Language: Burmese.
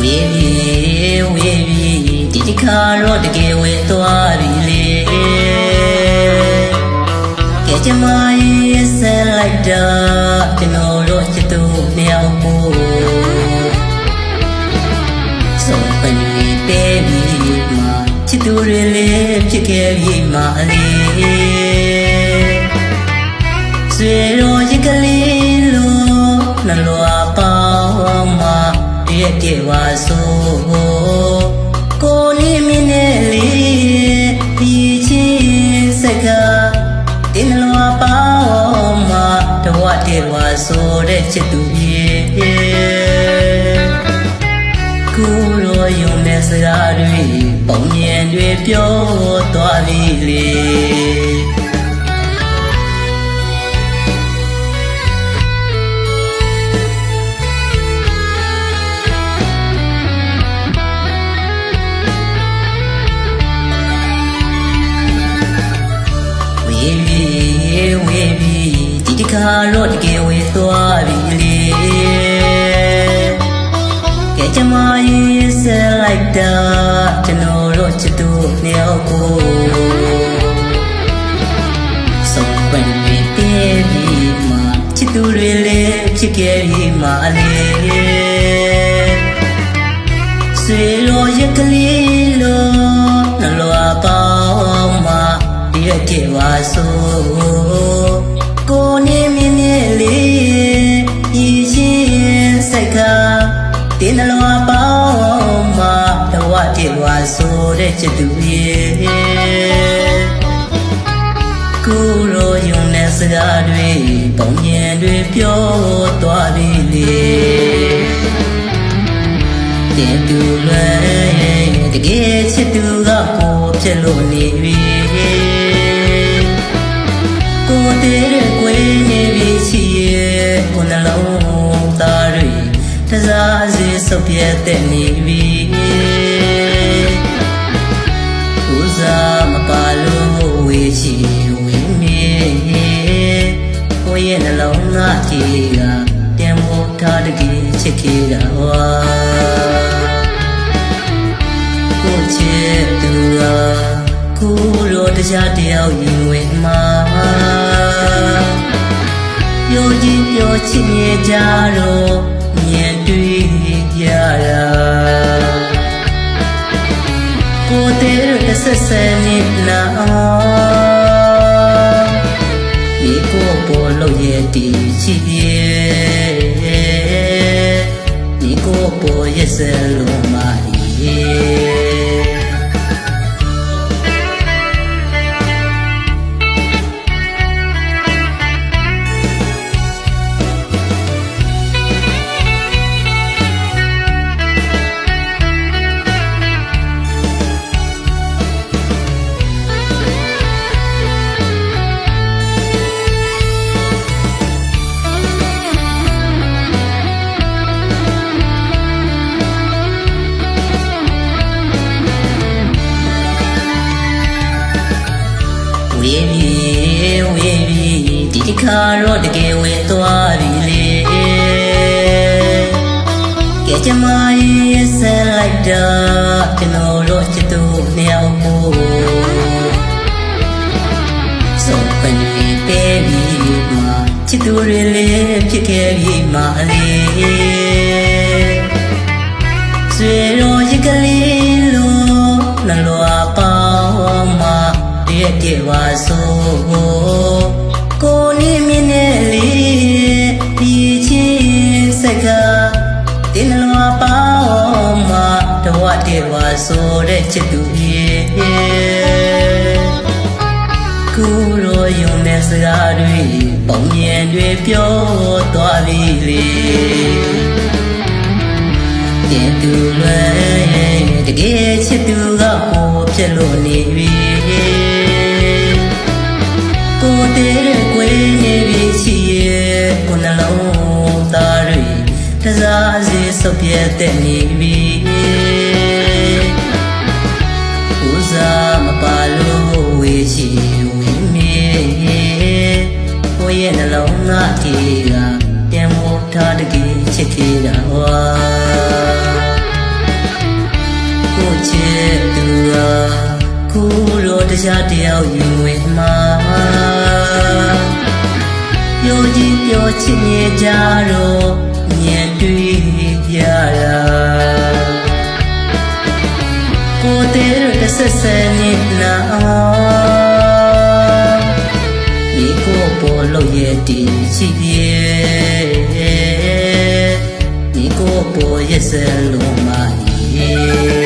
ဝေးပြီဒီတစ်ခါတော့တကယ်ဝေသွားပြီလေကဲကြမရဲ့ဆက်လိုက်တာကျွန်တော်တို့ချစ်သူနှစ်ယောက်ကိုဆုံးပန်ပြီးပေးပြီးမှချစ်သူတွေလေးဖြစ်ခဲ့ပြီးမှအလေးဆွေတော်ရကလေးလို့နှလွာပေါင်းမှ တည့်တည့်ပါဆိုကိုလေးမင်းနဲ့လေးဒီချင်းစကားတင်းနှလွာပေါင်းမှတဝတ်တည့်ပါဆိုတဲ့ချစ်သူရဲ့ကိုရောယုံတဲ့စကားတွေပုံမြင်တွေပြောသွားပြီလေ ဒီတခါတော့တကယ်ဝေးသွားပြီလေကဲကြမရေးဆက်လိုက်တာကျွန်တော်တို့ချစ်သူနှစ်ယောက်ကိုဆုံးပန်ပြီးပြေးပြီးမှချစ်သူတွေလည်းဖြစ်ခဲ့ပြီးမှလေဆွေရောရကလေးလို့နှလွာပေါင်းမှဒီရက်ကြပါစို့ တ်ကတင်းနှလွာပေါင်းမှတဝတ်ကြပါစို့တဲ့ချစ်သူရဲ့ကိုရောယုံတဲ့စကားတွေပုံမြင်တွေပြောသွားပြီလေတင်သူလွယ်တကယ်ချစ်သူကကိုဖြစ်လို့နေ စားစီဆုပ်ပြတ်တဲ့နေပြီဦးစားမပါလို့ဝေးချီဝေးမြေကိုရဲ့နှလုံးသားကြီးကပြန်ဖို့ထားတကယ်ချစ်ခဲ့တာဝါကိုချစ်သူဟာကိုရောတရားတယောက်ရင်ဝင်မှာပြောချင်းပြောချင်ရကြတော့မြင်တွေ့ ဆက်ဆက်နေနာဒီကိုပေါ်လို့ရဲ့တီချစ်ရဲ့ဒီကိုပေါ်ရဲ့စလုံးမရဲ့ ဒီတစ်ခါတော့တကယ်ဝင်သွားပြီလေကဲကြမရေးဆက်လိုက်တာကျွန်တော်တို့ချစ်သူနှစ်ယောက်ကိုဆုံးပန်ပြီးပေးပြီးမှချစ်သူတွေလည်းဖြစ်ခဲ့ပြီးမှလေဆွေတော်ရကလေးလို့နှလွာပေါင်းမှတည့်တည့်ပါစို့ တည့်ပါစို့တဲ့ချစ်သူရဲ့ကိုရောယုံတဲ့စကားတွေပုံမြင်တွေပြောသွားပြီလေတင်သူလွယ်တကယ်ချစ်သူကကိုဖြစ်လို့နေပြီကိုတည်းရဲ့ကိုယ်နေပြီချီရဲ့ကိုနှလုံးသားတွေတစားစီဆုပ်ပြတ်တဲ့နေပြီ ချစ်ခဲ့တာဝါချစ်သူဟာခုတော့တရားတယောက်ယူဝင်မှာပြောကြည့်ပြောချစ်နေကြတော့ညံတွေ့ကြတာကိုတဲ့ရတဆက်ဆက်နေနာဒီကိုပေါ်လို့ရဲ့တည်ရှိရဲ့ဒီကိုပေါ် ရဲ့စလုံးမကြီး